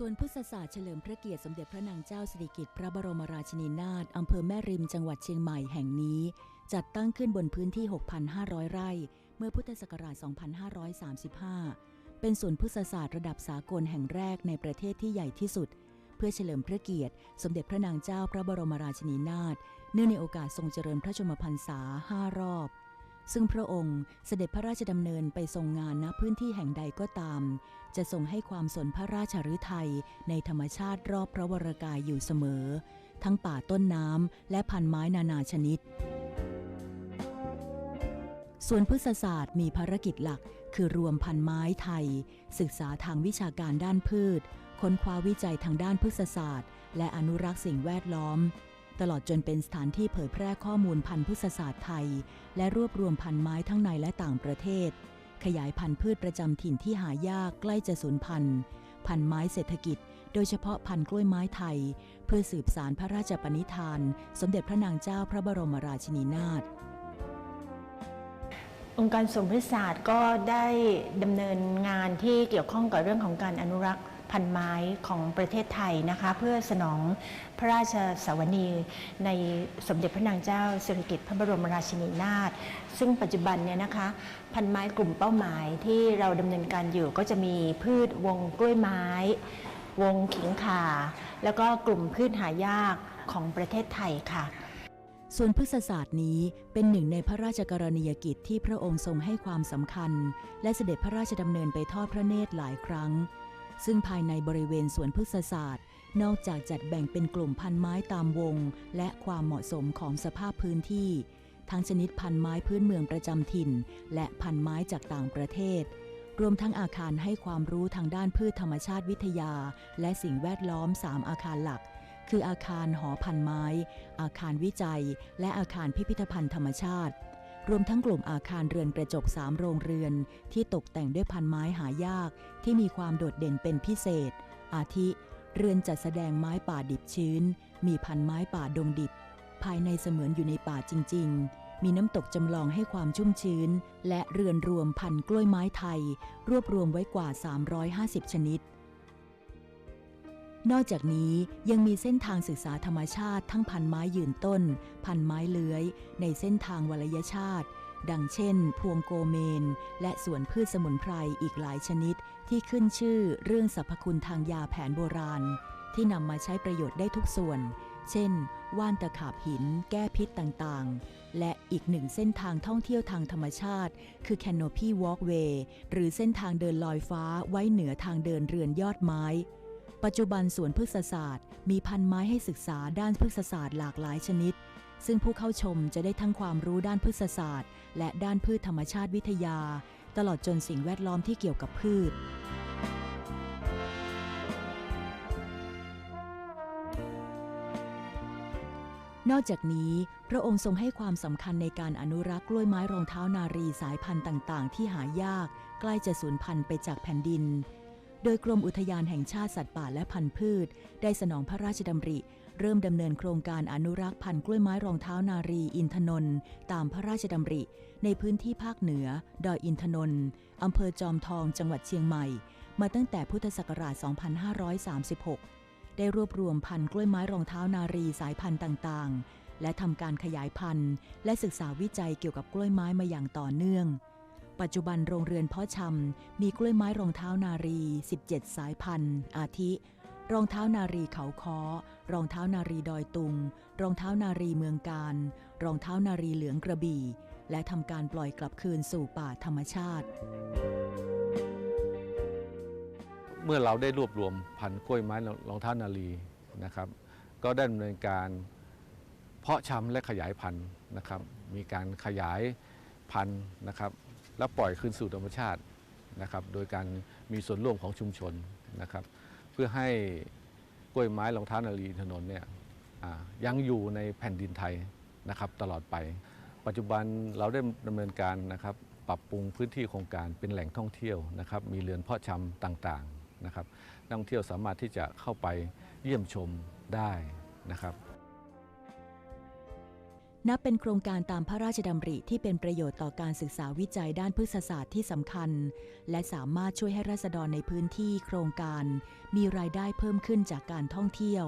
ส่วนพฤกษศาสตร์เฉลิมพระเกียรติสมเด็จพระนางเจ้าสิริกิติ์พระบรมราชินีนาถอำเภอแม่ริมจังหวัดเชียงใหม่แห่งนี้ จัดตั้งขึ้นบนพื้นที่ 6,500 ไร่ เมื่อพุทธศักราช 2535 เป็นศูนพฤกษศาสตร์ระดับสากลแห่งแรกในประเทศที่ใหญ่ที่สุด เพื่อเฉลิมพระเกียรติ สมเด็จพระนางเจ้าพระบรมราชินีนาถเนื่องในโอกาสทรงเจริญพระชนมพรรษา 5 รอบ ซึ่งพระองค์เสด็จพระราชดำเนินไปทรงงานณพื้นที่แห่งใดก็ตาม จะทรงให้ความสนพระราชฤทัยในธรรมชาติรอบพระวรกายอยู่เสมอ ทั้งป่าต้นน้ำและพันไม้นานาชนิดส่วนพฤกษศาสตร์มีภารกิจหลัก คือรวมพันไม้ไทย ศึกษาทางวิชาการด้านพืช ค้นคว้าวิจัยทางด้านพฤกษศาสตร์ และอนุรักษ์สิ่งแวดล้อม ตลอดจนเป็นสถานที่เผยแพร่ข้อมูลพันธุ์พฤกษศาสตร์ไทย และรวบรวมพันธุ์ไม้ทั้งในและต่างประเทศ ขยายพันธุ์พืชประจำถิ่นที่หายากใกล้จะสูญพันธุ์ พันธุ์ไม้เศรษฐกิจ โดยเฉพาะพันธุ์กล้วยไม้ไทย เพื่อสืบสารพระราชปณิธาน สมเด็จพระนางเจ้าพระบรมราชินีนาถองค์การสมพฤษศาสตร์ก็ได้ดำเนินงานที่เกี่ยวข้องกับเรื่องของการอนุรักษ์ พันไม้ของประเทศไทยนะคะเพื่อสนองพระราชสวนีในสมเด็จพระนางเจ้าสิริกิติ์พระบรมราชินีนาถซึ่งปัจจุบันเนี่ยนะคะพันไม้กลุ่มเป้าหมายที่เราดำเนินการอยู่ก็จะมีพืชวงกล้วยไม้ วงขิงข่า แล้วก็กลุ่มพืชหายากของประเทศไทยค่ะส่วนพฤกษศาสตร์นี้เป็นหนึ่งในพระราชกรณียกิจที่พระองค์ทรงให้ความสำคัญ และเสด็จพระราชดำเนินไปทอดพระเนตรหลายครั้ง ซึ่งภายในบริเวณสวนพฤกษศาสตร์ นอกจากจัดแบ่งเป็นกลุ่มพันไม้ตามวง และความเหมาะสมของสภาพพื้นที่ ทั้งชนิดพันไม้พื้นเมืองประจำถิ่น และพันไม้จากต่างประเทศ รวมทั้งอาคารให้ความรู้ทางด้านพืชธรรมชาติวิทยา และสิ่งแวดล้อม 3 อาคารหลัก คืออาคารหอพันไม้ อาคารวิจัย และอาคารพิพิธภัณฑ์ธรรมชาติ รวมทั้งกลุ่มอาคารเรือนกระจกสามโรงเรือน ที่ตกแต่งด้วยพันไม้หายากที่มีความโดดเด่นเป็นพิเศษ อาทิ เรือนจัดแสดงไม้ป่าดิบชื้น มีพันไม้ป่าดงดิบ ภายในเสมือนอยู่ในป่าจริง ๆ มีน้ำตกจำลองให้ความชุ่มชื้น และเรือนรวมพันกล้วยไม้ไทย รวบรวมไว้กว่า 350 ชนิด นอกจากนี้ยังมีเส้นทางศึกษาธรรมชาติทั้งพันไม้ยืนต้น พันไม้เลื้อย ในเส้นทางวลยชาติ ดังเช่น พวงโกเมน และสวนพืชสมุนไพรอีกหลายชนิด ที่ขึ้นชื่อเรื่องสรรพคุณทางยาแผนโบราณ ที่นำมาใช้ประโยชน์ได้ทุกส่วน เช่น ว่านตะขาบหิน แก้พิษต่างๆ และอีกหนึ่งเส้นทางท่องเที่ยวทางธรรมชาติ คือ Canopy Walkway หรือเส้นทางเดินลอยฟ้าไว้เหนือทางเดินเรือนยอดไม้ ปัจจุบันสวนพฤกษศาสตร์ มีพันไม้ให้ศึกษาด้านพฤกษศาสตร์หลากหลายชนิด ซึ่งผู้เข้าชมจะได้ทั้งความรู้ด้านพฤกษศาสตร์ และด้านพืชธรรมชาติวิทยา ตลอดจนสิ่งแวดล้อมที่เกี่ยวกับพืชนอกจากนี้ พระองค์ทรงให้ความสำคัญในการอนุรักษ์กล้วยไม้รองเท้านารีสายพันธุ์ต่าง ๆ ที่หายาก ใกล้จะสูญพันธุ์ไปจากแผ่นดิน โดยกรมอุทยานแห่งชาติสัตว์ป่าและพันธุ์พืช ได้สนองพระราชดำริ เริ่มดำเนินโครงการอนุรักษ์พันธุ์กล้วยไม้รองเท้านารีอินทนนท์ตามพระราชดำริ ในพื้นที่ภาคเหนือ ดอยอินทนนท์อำเภอจอมทองจังหวัดเชียงใหม่ มาตั้งแต่พุทธศักราช 2536 ได้รวบรวมพันธุ์กล้วยไม้รองเท้านารีสายพันธุ์ต่างๆ และทำการขยายพันธุ์ และศึกษาวิจัยเกี่ยวกับกล้วยไม้มาอย่างต่อเนื่อง ปัจจุบันโรงเรือนเพาะชำมีกล้วยไม้รองเท้านารี 17 สายพันธุ์ อาทิ รองเท้านารีเขาค้อรองเท้านารีดอยตุง รองเท้านารีเมืองการ รองเท้านารีเหลืองกระบี่ และทำการปล่อยกลับคืนสู่ป่าธรรมชาติ เมื่อเราได้รวบรวมพันธุ์กล้วยไม้รองเท้านาลีนะครับ ก็ได้ดำเนินการเพาะชำและขยายพันธุ์นะครับ มีการขยายพันธุ์นะครับ แล้วปล่อยคืนสู่ธรรมชาตินะครับ โดยการมีส่วนร่วมของชุมชนนะครับ เพื่อให้กล้วยไม้รองเท้านาลีถนนเนี่ยยังอยู่ในแผ่นดินไทยนะครับตลอดไป ปัจจุบันเราได้ดำเนินการนะครับ ปรับปรุงพื้นที่โครงการเป็นแหล่งท่องเที่ยวนะครับ มีเรือนเพาะชำต่างๆนะครับนักท่องเที่ยวสามารถที่จะเข้าไปเยี่ยมชมได้นะครับ นับเป็นโครงการตามพระราชดำริที่เป็นประโยชน์ต่อการศึกษาวิจัยด้านพฤกษศาสตร์ที่สำคัญ และสามารถช่วยให้ราษฎรในพื้นที่โครงการ มีรายได้เพิ่มขึ้นจากการท่องเที่ยว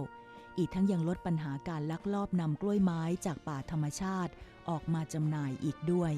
อีกทั้งยังลดปัญหาการลักลอบนำกล้วยไม้จากป่าธรรมชาติ ออกมาจำหน่ายอีกด้วย